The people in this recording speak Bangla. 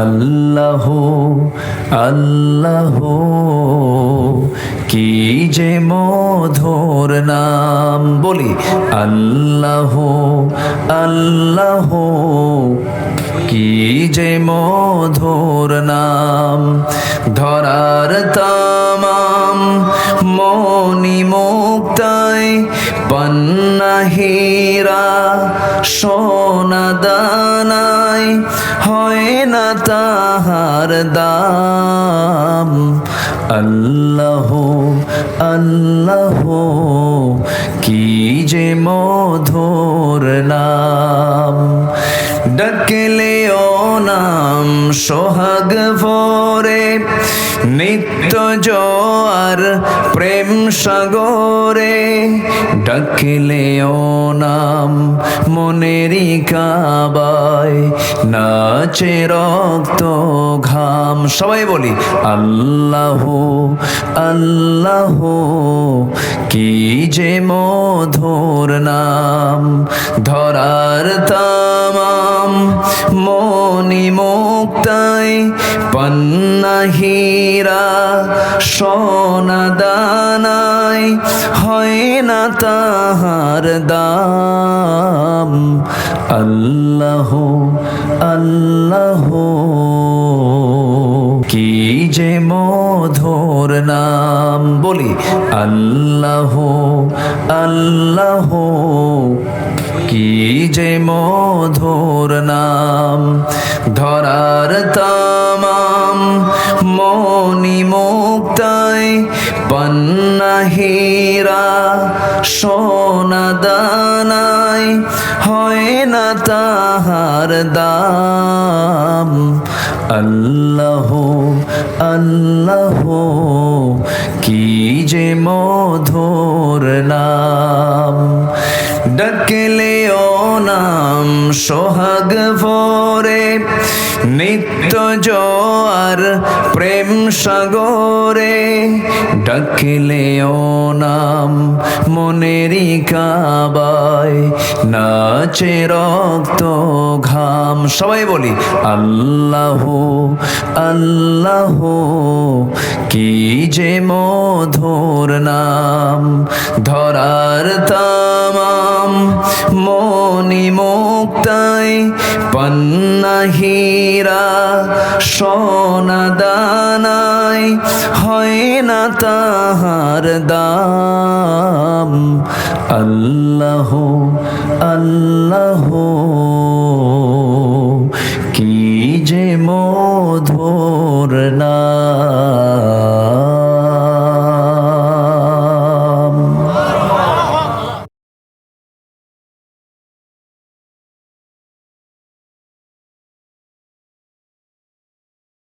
আল্লাহ আল্লাহ, কি যে মধুর নাম বলি? আল্লাহ আল্লাহ, কি যে মধুর নাম ধরার তামাম মনি মুক্তায় পন্না হীরা সোনা দানায় হয় না তাহার দাম। আল্লাহ আল্লাহ কি যে মধুর নাম। ডাকলে সোহাগ ভরে, নিত্য জোয়ার প্রেম সাগরে, ডাকলে ও নাম মনেরই কাবায়, নাচে রক্ত ঘাম। সবাই বলি, আল্লাহ আল্লাহ, কি যে মধুর নাম, ধরার তামাম হীরা সোনা দানায় হয় না তাহার দাম। আল্লাহ আল্লাহ, কি যে মধুর নাম। বলি, আল্লাহ আল্লাহ, কি যে মধুর নাম। ধরার তামাম মনি পন্না হীরা সোনা দানায় হয় না তাহার দাম। আল্লাহ আল্লাহ, কি যে মধুর নাম। ডাকলে ও নাম সোহাগ ভরে নিত্য জোয়ার প্রেম সাগরে ডাকলে ও নাম মনেরই কাবায়, নাচে রক্ত ঘাম। সবাই বলি, আল্লাহ আল্লাহ, কি যে মধুর নাম। ধরার তামাম পন্না হীরা সোনা দানায় হয় না তাহার দাম। আল্লাহ আল্লাহ